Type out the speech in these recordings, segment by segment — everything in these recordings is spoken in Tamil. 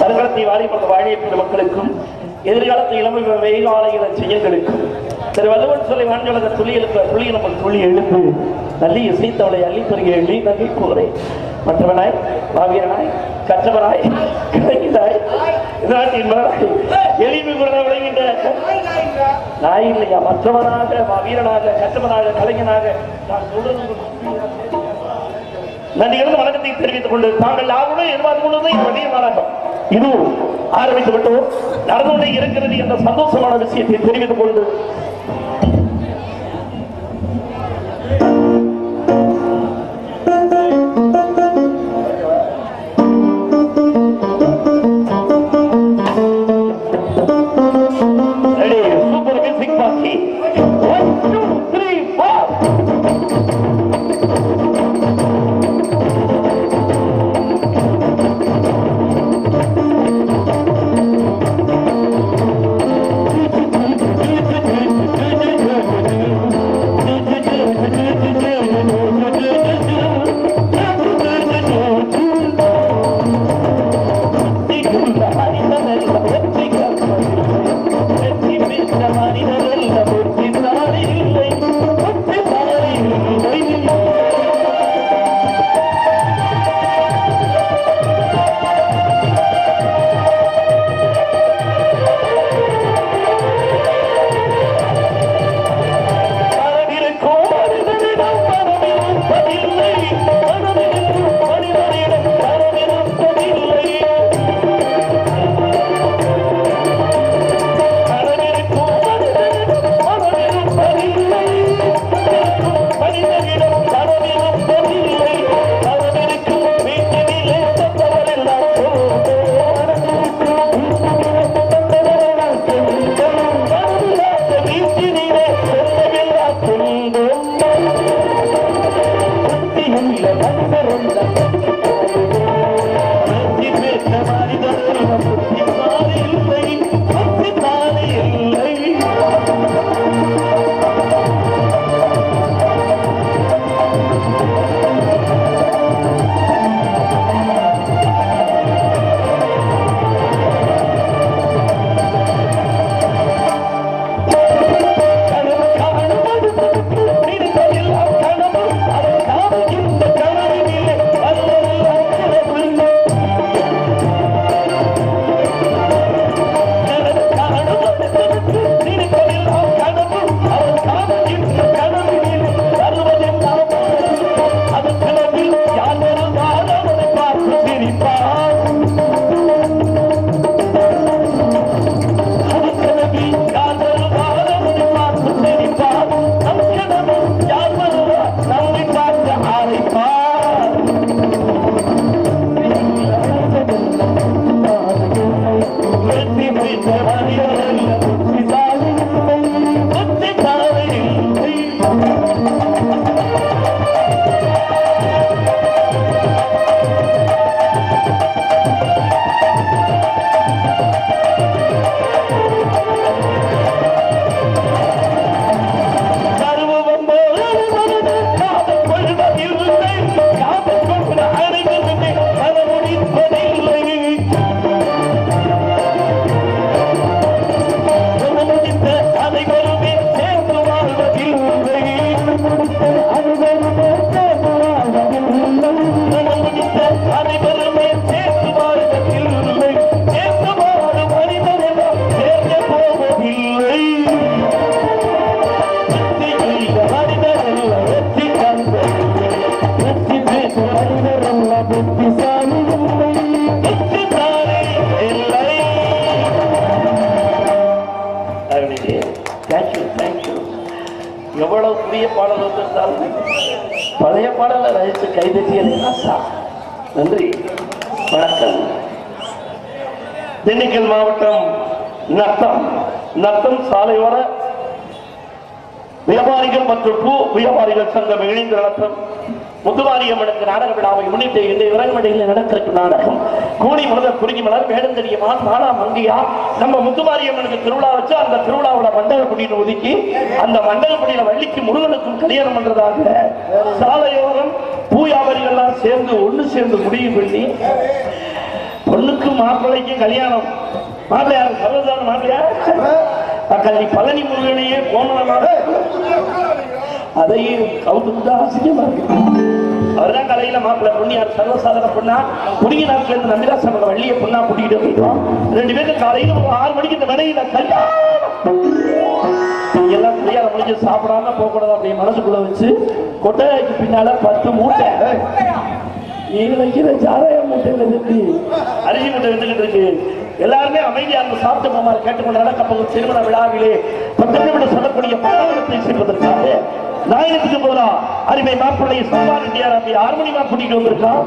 தருணத்தை வாழிப்பட்ட வாழிய மக்களுக்கும் எதிர்காலத்து இளமை வெயிலால செய்யங்களுக்கும் திரு வள்ளுவன் சொல்லி வாஞ்சலக துளி எழுப்ப துளி நம்ம துளி எழுப்பு நல்லி இசைத்தவளை அள்ளி பெருகிய எள்ளி நகை போகிறேன் மற்றவனாய் பாவியனாய் கற்றவனாய் கிடைக்கிறாய் நாட்டின் மகனாய் எளிமை கூட விளைகின்ற நாய் இல்லையா? மற்றவனாக வீரனாக கற்றவனாக கலைஞனாக நான் தொடர்ந்து நன்றி வணக்கத்தை தெரிவித்துக் கொண்டு தாங்கள் யாருடன் எதிர்பார்த்து கொண்டது வழிய நாடகம் இது ஆரம்பித்து விட்டோம். நடந்து கொண்டே இருக்கிறது என்ற சந்தோஷமான விஷயத்தை தெரிவித்துக் கொண்டு ரசித்து ஆசா. நன்றி. வணக்கம். திண்டுக்கல் மாவட்டம் நத்தம். நத்தம் சாலையோர வியாபாரிகள் மற்றும் பூ வியாபாரிகள் சங்கம் இணைந்து நடத்தும் முத்துமாரியம்மனுக்கு நாடக விழாவை முன்னிட்டு இந்த இறங்குமடையில் நடக்கிற நாடகம் கூலி முதல் குறிஞ்சி மலர் வேடம் தெரியுமா மாலா மங்கையா நம்ம முத்துமாரியம்மனுக்கு திருவிழா வச்சு அந்த திருவிழாவோட மண்டல குடியில ஒதுக்கி அந்த மண்டல குடியில வள்ளிக்கு முருகனுக்கும் கல்யாணம் பண்றதாக சாலையோரம் பூயாவரிகள்லாம் சேர்ந்து ஒண்ணு சேர்ந்து முடிவு பண்ணி பொண்ணுக்கும் மாப்பிள்ளைக்கும் கல்யாணம். மாப்பிள்ளையார் சர்வதான மாப்பிள்ளையார். பழனி முருகனையே போனமாக அதையும் கவுத்துக்கிட்டா அசிங்கமா இருக்கு அவர்தான் கலையில மாப்பிள்ளை பொண்ணியார் சர்வசாதாரண பொண்ணா? குடிய நாட்டில இருந்து நம்பிராச மக வள்ளிய பொண்ணா கூட்டிட்டு போயிட்டோம் ரெண்டு பேருக்கு காலையில ஒரு ஆறு மணிக்கு இந்த வினையில கல்யாணம். எல்லாம் கல்யாணம் முடிஞ்சு சாப்பிடாம போக கூடாது அப்படி மனசுக்குள்ள வச்சு கொட்டைக்கு பின்னால பத்து மூட்டை. நீங்க வைக்கிற மூட்டையில அரிசி மூட்டை வந்துகிட்டு இருக்கு. எல்லாருமே அமைதியா இருந்து சாப்பிட்டு போமாறு கேட்டுக்கொண்டு நடக்கப்போகும் திருமண விழாவிலே பத்து நிமிடம் சொல்லக்கூடிய பட்டாளத்தை செய்வதற்காக நாயகத்துக்கு போதா அருமை மாப்பிள்ளை சோமா இந்தியார் அப்படி ஆறு மணி மா கூட்டிட்டு வந்திருக்கான்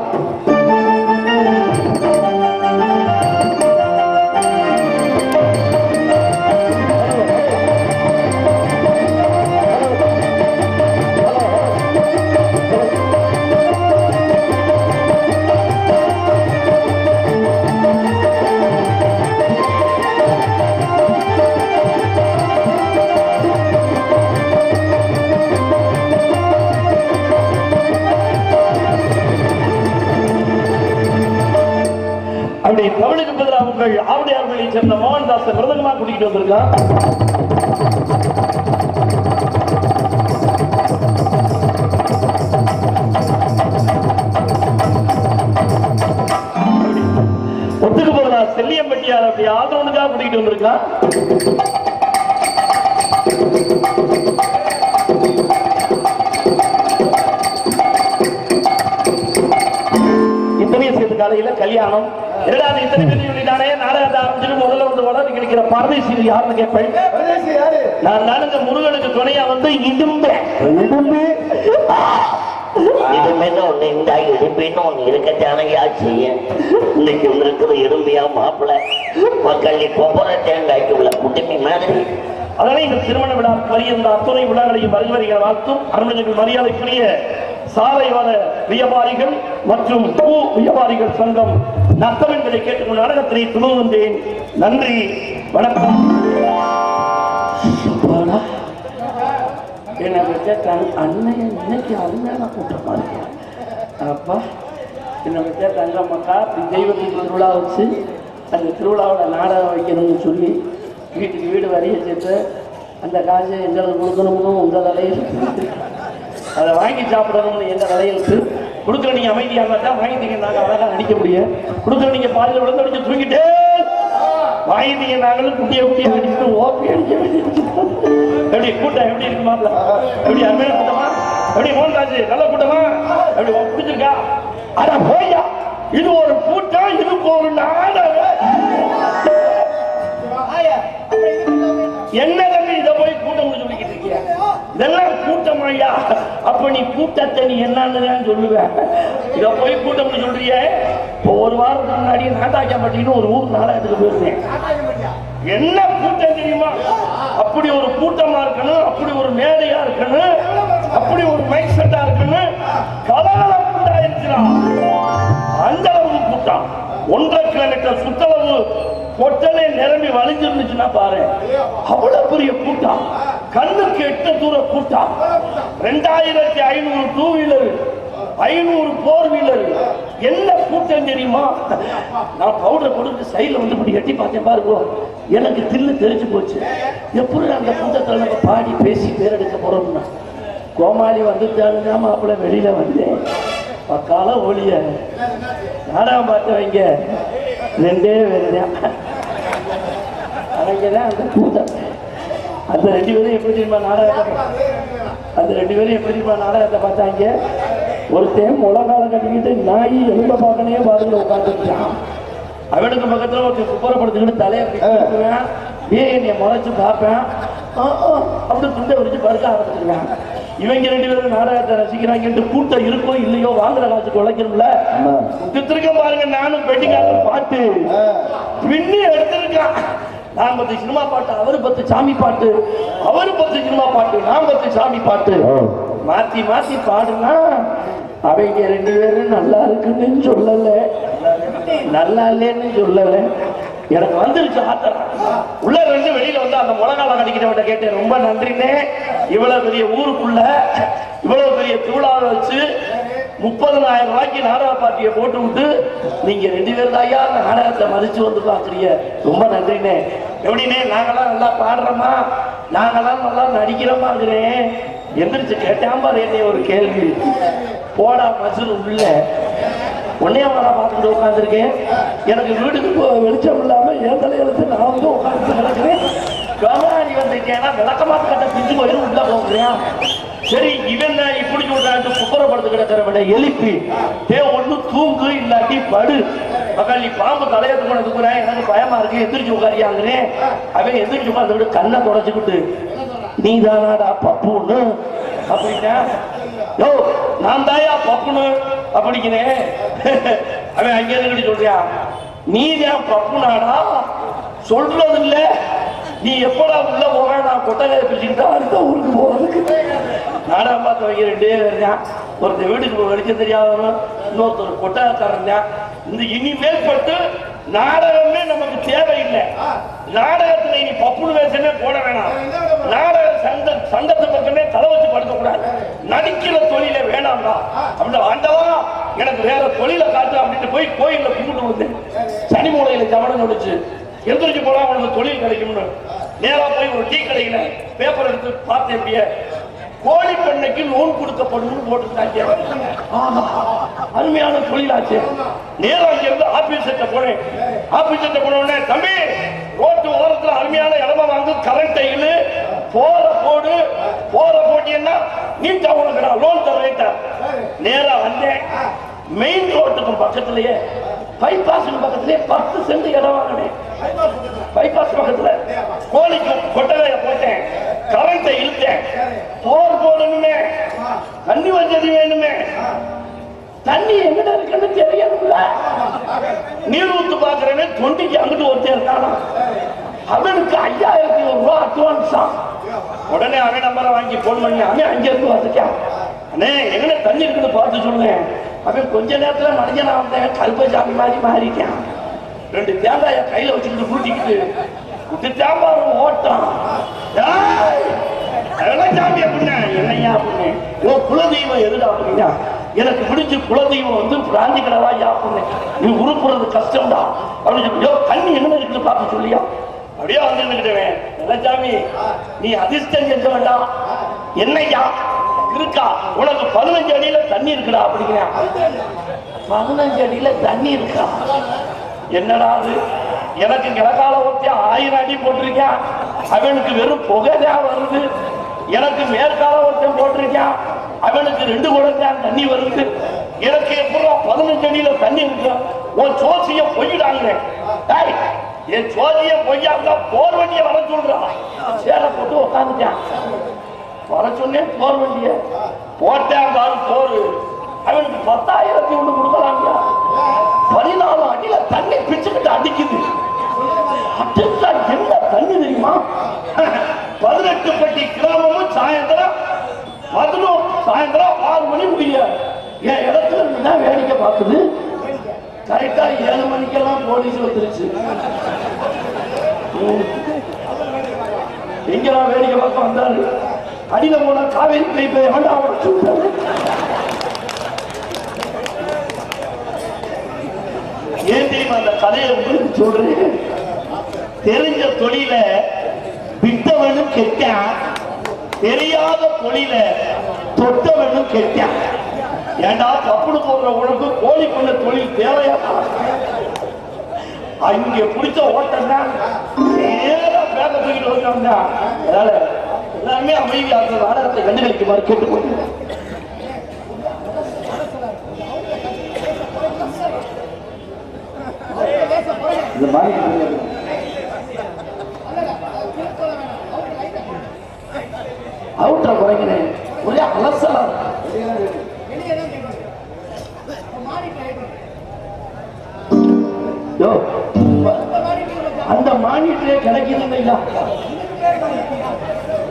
அப்படி தமிழுக்கு பதிலாக உங்கள் ஆவடியார்களை சேர்ந்த மோகன்தாஸ் பிரதமமாக கூட்டிட்டு வந்திருக்கான் ஒத்துக்கு போறதா? செல்லியம்பட்டியார் அப்படி ஆதரவுக்காக கூட்டிட்டு வந்திருக்கான் இத்தனையும் கல்யாணம் இரண்டாவது இத்தனை பேர் சொல்லிட்டானே நாடகத்தை ஆரம்பிச்சுட்டு முதல்ல வந்து வளர்ந்து கிடைக்கிற பரதேசி யாருன்னு கேட்பேன்? பரதேசி யாரு? நான் நானுங்க முருகனுக்கு துணையா வந்து இடும்பு. இடும்பு? இடுமைன்னு ஒண்ணு இந்த இடும்பின்னு ஒண்ணு இருக்கத்தானையா செய்ய இன்னைக்கு மாப்பிள்ளை மக்கள் கொப்பர தேங்காய்க்கு உள்ள குடுமி மாதிரி. அதனால இந்த திருமண விழா வருகின்ற அத்துணை விழாக்களையும் வருகிறவர்கள் வாழ்த்தும். அருணர்கள் மரியாதைக்குரிய சாலையோர வியாபாரிகள் மற்றும் பூ வியாபாரிகள் சங்கம் நத்தம் என்பதை கேட்டுக்கொண்டு நாடகத்தினை துணுகின்றேன் நன்றி வணக்கம். அப்பாடா. என்னை கேட்டாங்க அண்ணன் இன்னைக்கு அருமையான கூட்டம் அப்பா என்னை கேட்டாங்க தங்கம்மக்கா இப்படி தெய்வத்துக்கு திருவிழா வச்சு அந்த திருவிழாவில் நாடகம் வைக்கணும்னு சொல்லி வீட்டுக்கு வீடு வரைய சேர்த்து அந்த காசை எங்களுக்கு கொடுக்கணும்னு உங்கள் தலையில் அதை வாங்கி சாப்பிடணும்னு எங்கள் இருக்குது கொடுக்குற நீங்க அமைதியாக இருந்தால் வாங்கிட்டீங்க நாங்கள் அழகாக நடிக்க முடியும் கொடுக்குற நீங்க பாதியில் விழுந்து அடிச்சு தூங்கிட்டே வாங்கிட்டீங்க நாங்களும் குட்டிய குட்டிய அடிச்சுட்டு ஓப்பி அடிக்க எப்படி கூட்டம் எப்படி இருக்குமா எப்படி அருமையான கூட்டமா? எப்படி மோகன்ராஜ் நல்ல கூட்டமா? எப்படி பிடிச்சிருக்கா? அட போய்யா. இது ஒரு கூட்டம் இது ஒரு நாடகம் என்ன தம்பி இதை போய் கூட்டம் இதெல்லாம் கூட்டமாய்யா அப்ப நீ கூட்டத்தை நீ என்னன்னு சொல்லுவேன் இதை போய் கூட்டம்னு சொல்றியே? இப்போ ஒரு வாரத்துக்கு முன்னாடி நாட்டாக்கப்பட்டின்னு ஒரு ஊர் நாடகத்துக்கு போயிருந்தேன். என்ன கூட்டம் தெரியுமா? அப்படி ஒரு கூட்டமா இருக்கணும் அப்படி ஒரு மேடையா இருக்கணும் அப்படி ஒரு மைக் செட்டா இருக்கணும். கலகலம் உண்டாயிருச்சுடா. அந்த அளவுக்கு கூட்டம். ஒன்றரை கிலோமீட்டர் சுற்றளவு கொட்டலே நிரம்பி வலிஞ்சிருந்துச்சுன்னா பாரு. அவ்வளவு பெரிய கூட்டம். கண்ணுக்கு எட்டு தூர கூட்டம். ரெண்டாயிரத்தி ஐநூறு டூ வீலர் ஐநூறு போர் வீலர் என்ன கூட்டம் தெரியுமா? நான் பவுடர் கொடுத்து சைடில் வந்து இப்படி எட்டி பார்த்தேன் பாருங்க எனக்கு தில்லு தெரிஞ்சு போச்சு. எப்படி அந்த கூட்டத்தில் நம்ம பாடி பேசி பேரெடுக்க போறோம்னா? கோமாளி வந்து தேடுனா மாப்பிள்ள வெளியில வந்தேன் பக்கால ஒளிய நாடகம் பார்த்தவங்க ரெண்டே பேர் தான் அவங்க தான் அந்த கூட்டம் அந்த ரெண்டு பேரும் எப்படி தெரியுமா நாடகத்தை அந்த ரெண்டு பேரும் எப்படி தெரியுமா நாடகத்தை பார்த்தாங்க? ஒருத்தன் முழங்கால கட்டிக்கிட்டு நாய் எலும்ப பார்க்கணையே பாருங்க உட்காந்துருக்கான் அவனுக்கு பக்கத்துல ஒரு குப்புறப்படுத்திக்கிட்டு தலையை. ஏன் என்னை முறைச்சு பார்ப்பேன். அப்படி துண்டை விரிச்சு படுக்க ஆரம்பிச்சிருக்கான் இவங்க ரெண்டு பேரும் நாடகத்தை ரசிக்கிறாங்கன்ட்டு கூட்டம் இருக்கோ இல்லையோ வாங்குற காசுக்கு உழைக்கணும்ல விட்டுருக்கேன் பாருங்க நானும் பெட்டிக்காரன் பாட்டு பின்னி எடுத்திருக்கான். நான் பத்து சினிமா பாட்டு அவரு பத்து சாமி பாட்டு அவரு பத்து சினிமா பாட்டு நான் பத்து சாமி பாட்டு. மாத்தி மாத்தி பாடுனா அவங்க ரெண்டு பேரும் நல்லா இருக்குன்னு சொல்லல. நல்லா இல்லைன்னு சொல்லல. எனக்கு வந்துருச்சு ஆத்திரம் உள்ள ரெண்டு வெளியில வந்து அந்த முழங்கால கடிக்கிறவட்ட கேட்டேன் ரொம்ப நன்றினே இவ்வளவு பெரிய ஊருக்குள்ள இவ்வளவு பெரிய திருவிழாவை வச்சு முப்பதனாயிரம் ரூபாய்க்கு நாடக பாட்டியை போட்டு விட்டு நீங்க ரெண்டு பேர் தாயா நாடகத்தை மதிச்சு வந்து பாக்குறீங்க ரொம்ப நன்றினே எப்படினே நாங்கெல்லாம் நல்லா பாடுறோமா? நாங்களாம் நல்லா நடிக்கிறோமாங்கிறேன் எந்திரிச்சு கேட்டாம்பா என்னைய ஒரு கேள்வி. போடா மசூல் உள்ள. உன்னைய வர பார்த்துட்டு உட்காந்துருக்கேன் எனக்கு வீட்டுக்கு வெளிச்சம் இல்லாம என் தலையெழுத்து நான் வந்து உட்காந்து கிடக்குறேன். கவனாடி வந்திருக்கேன்னா விளக்கமாக கட்ட பிஞ்சு போயிடும் உள்ள போகிறேன் சரி இவன் தான் இப்படி சொல்றாங்க குப்புறப்படுத்து கிடக்கிறவனை எழுப்பி தே ஒண்ணு தூங்கு இல்லாட்டி படு. மக்கள் நீ பாம்பு தலையத்து கொண்டு தூக்குறேன் எனக்கு பயமா இருக்கு எந்திரிச்சு உட்காரியாங்கிறே. அவன் எந்திரிச்சு உட்காந்துக்கிட்டு கண்ணை தொடச்சுக்கிட்டு நீ தானாடா பப்புன்னு. அப்படின்னா யோ நான் தாயா பப்புனு அப்படிங்கிறேன் அவன் அங்கே இருந்து சொல்றியா நீ தான் பப்புனாடா? சொல்றது இல்லை. நீ எப்படா உள்ள போக நான் கொட்டகை பிடிச்சிக்கிட்டா அடுத்த ஊருக்கு போறதுக்கு நாடா பார்த்து வைக்க ரெண்டே பேர் ஒருத்தர் வீட்டுக்கு வெளிச்சம் தெரியாதவன் இன்னொருத்தர் கொட்டகக்காரன் இந்த இனிமேல் பட்டு நாடகமே நமக்கு தேவையில்லை. நாடகத்துல இனி பப்புனு வேஷமே போட வேணாம். நாடக சங்க சங்கத்து பக்கமே தலை வச்சு படுக்க கூடாது நடிக்கிற தொழில வேணாம்டா. அப்படின்னு ஆண்டவா எனக்கு வேற தொழில காட்டு அப்படின்ட்டு போய் கோயில்ல கும்பிட்டு வந்தேன் சனி மூலையில கவனம் நடிச்சு எந்திரிச்சு போனா உனக்கு தொழில் கிடைக்கும்னு. நேரா போய் ஒரு டீ கடையில பேப்பர் எடுத்து பார்த்தேன் அப்படியே கோழி பண்ணைக்கு லோன் கொடுக்கப்படும் போட்டுருக்காங்க அருமையான தொழிலாச்சு. நேரம் இங்க இருந்து ஆபீஸ் கிட்ட போனேன். ஆபீஸ் கிட்ட போன உடனே தம்பி ரோட்டு ஓரத்துல அருமையான இடமா வாங்கு கரண்ட் இழு போற போடு. போற போட்டியன்னா நீட்டா உனக்கு நான் லோன் தர நேரா வந்தேன். மெயின் ரோட்டுக்கும் பக்கத்துலயே பைபாஸுக்கு பக்கத்துலேயே பத்து சென்ட் இடம் வாங்கினேன். பைபாஸ் பக்கத்துல கோழிக்கு கொட்டகைய போட்டேன். கரண்ட்டை இழுத்தேன். போர் போடணுமே. தண்ணி வசதி வேணுமே. தண்ணி எங்கிட்ட இருக்குன்னு தெரியணும்ல. நீர் ஊத்து பாக்குறேன்னு தொண்டிக்கு அங்கிட்டு ஒருத்தர் இருக்கானா? அவனுக்கு ஐயாயிரத்தி ஒரு ரூபா அட்வான்ஸா உடனே அவன் நம்பரை வாங்கி போன் பண்ணி அவன் அங்க இருந்து வந்துட்டான். அண்ணே எங்கன தண்ணி இருக்குன்னு பார்த்து சொன்னேன் அவன் கொஞ்ச நேரத்துல மனிதனா வந்தேன் கருப்பசாமி மாதிரி மாறிட்டான். ரெண்டு தேங்காய கையில வச்சுக்கிட்டு கூட்டிக்கிட்டு விட்டுட்டான் பாரு ஓட்டம் ஏய், சாமி அப்படின்னா என்னையா அப்படின்னு ஓ குலதெய்வம் எதுடா அப்படின்னா எனக்கு பிடிச்ச குலதெய்வம் வந்து பிராந்தி கடவா யா அப்படின்னு நீ உருப்புறது கஷ்டம்டா. அப்படின்னு சொல்லி, யோ தண்ணி என்ன இருக்குன்னு பார்த்து சொல்லியா? அப்படியே வந்து நின்னுக்கிட்டவன் வெள்ளச்சாமி நீ அதிர்ஷ்டம் செஞ்ச வேண்டாம் என்னையா? இருக்கா? உனக்கு பதினஞ்சு அடியில தண்ணி இருக்குடா அப்படிங்கிறேன் பதினஞ்சு அடியில தண்ணி இருக்கா? என்னடா அது? எனக்கு கிழக்கால ஒருத்தி ஆயிரம் அடி போட்டிருக்கான் அவனுக்கு வெறும் புகைதான் வருது. எனக்கு மேற்கால ஒருத்தன் போட்டிருக்கான் அவனுக்கு ரெண்டு குடம் தண்ணி வருது. எனக்கு எப்படா பதினஞ்சு அடியில தண்ணி இருக்கு? உன் சோசிய பொய்யிடாங்க டேய், என் சோதிய பொய்யாங்க போர் வண்டிய வர சொல்றான் சேர போட்டு உட்காந்துட்டான் வர சொன்னேன் போர் வண்டிய? போட்டேன் பாரு. போரு அவனுக்கு பத்தாயிரத்தி ஒண்ணு கொடுக்கலாங்க பதினாலு அடியில தண்ணி பிச்சுக்கிட்டு அடிக்குது. அடிச்சா என்ன தண்ணி தெரியுமா? பதினெட்டு பட்டி கிராமமும் சாயந்தரம் பதினோரு சாயந்தரம் ஆறு மணி முடிய. என் இடத்துல இருந்து தான் வேடிக்கை பார்க்குது. கரெக்டா ஏழு மணிக்கெல்லாம் போலீஸ் வந்துருச்சு. எங்கெல்லாம் வேடிக்கை பார்க்க வந்தாரு? அடியில போனா காவேரி பைப்பை வேண்டாம் அவனை விட்டாரு ஏன் தெரியுமா அந்த கதையை உங்களுக்கு சொல்றேன்? தெரிஞ்ச தொழில விட்டவனும் கெட்டான். தெரியாத தொழில தொட்டவனும் கெட்டான். ஏண்டா கப்புடு போடுற உனக்கு கோழி பண்ண தொழில் தேவையா? அங்க பிடிச்ச ஓட்டம் தான் நேரம் பேக்க தூக்கிட்டு வந்தாங்க அதனால எல்லாருமே அமைதியாக அந்த நாடகத்தை கண்டுகளிக்குமாறு கேட்டுக்கொண்டு. இந்த மாதிரி அவுட்ர குறைக்கிறேன். ஒரே அலசலாம் யோ, அந்த மானிட்டரே கிடைக்குதுங்க ஐயா.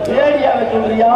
ரேடியாவை சொல்றியா?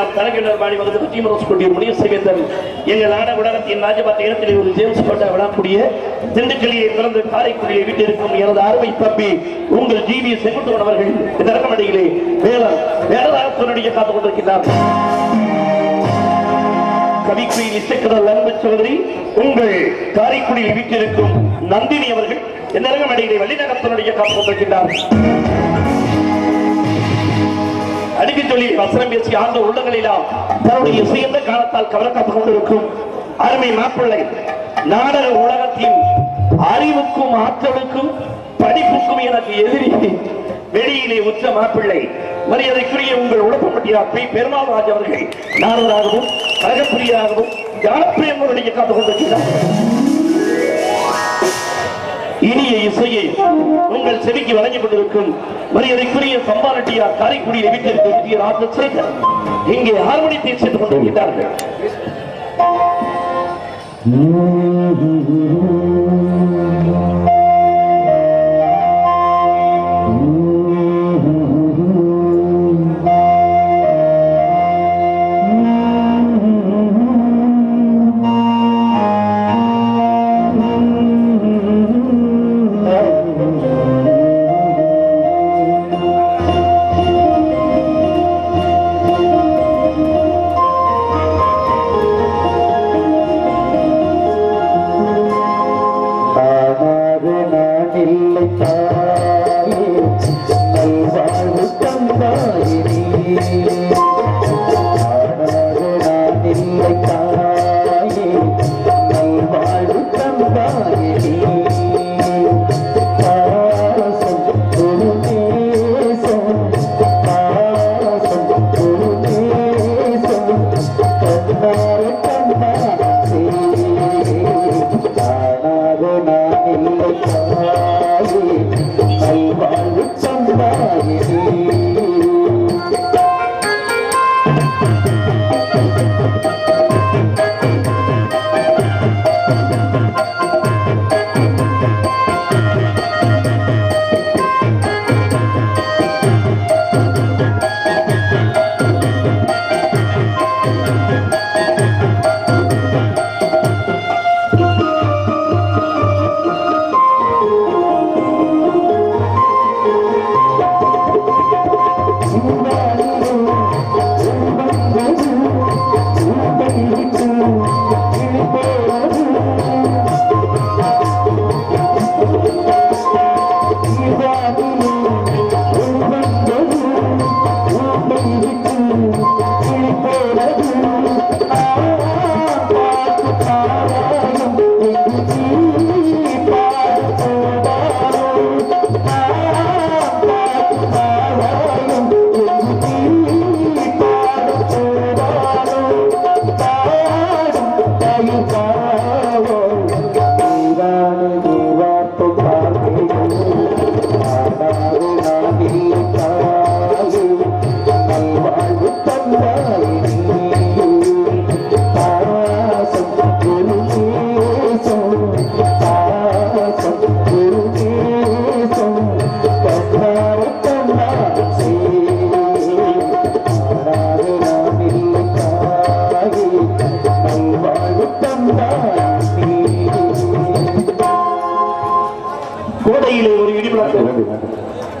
நாம் இடமெல்லாம் பாடி வகுத்து பற்றி மனசு கொண்டிய முடிய எங்கள் நாட உலகத்தின் ராஜபாத்த இடத்திலே ஒரு ஜேம்ஸ் பட்டா விடக்கூடிய திண்டுக்கல்லியை பிறந்து காரைக்குடியை விட்டிருக்கும் எனது அருமை தம்பி உங்கள் ஜிவி செங்குட்டுவன் அவர்கள் இந்த ரகமடியிலே வேலராக வேடராசனுடைய காத்துக் கொண்டிருக்கிறார் கவிக்குயில் இசைக்கடல் அன்பு சோதரி உங்கள் காரைக்குடியில் வீட்டிருக்கும் நந்தினி அவர்கள் இந்த ரகமடியிலே வள்ளிநகரத்தினுடைய காத்துக் கொண்டிருக்கிறார் அடிக்க சொல்லி வசனம் பேசி ஆழ்ந்த உள்ளங்களெல்லாம் தன்னுடைய சிறந்த காலத்தால் கவலைக்காத்துக் கொண்டிருக்கும் அருமை மாப்பிள்ளை நாடக உலகத்தின் அறிவுக்கும் ஆற்றலுக்கும் படிப்புக்கும் எனக்கு எதிரி. வெளியிலே உற்ற மாப்பிள்ளை மரியாதைக்குரிய உங்கள் உடப்பட்டியார் பி பெருமாள் ராஜ் அவர்கள் நாரதராகவும் கழகப்பிரியராகவும் ஜானப்பிரியங்களுடைய காத்துக் கொண்டிருக்கிறார். இனிய இசையை உங்கள் செவிக்கு வழங்கிக் கொண்டிருக்கும் மரியாதைக்குரிய சம்பாரட்டியார் காரைக்குடியில் வீட்டிற்கு ராஜசேகர் இங்கே ஹார்மோனியத்தை சேர்த்துக் கொண்டிருக்கிறார்கள்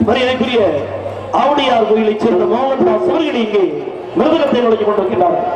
மரியாதைக்குரிய ஆவுடையார் கோயிலைச் சேர்ந்த மோகன்தாஸ் அவர்கள் இங்கே மிருதகத்தை நுழைஞ்சு கொண்டிருக்கிறார்கள்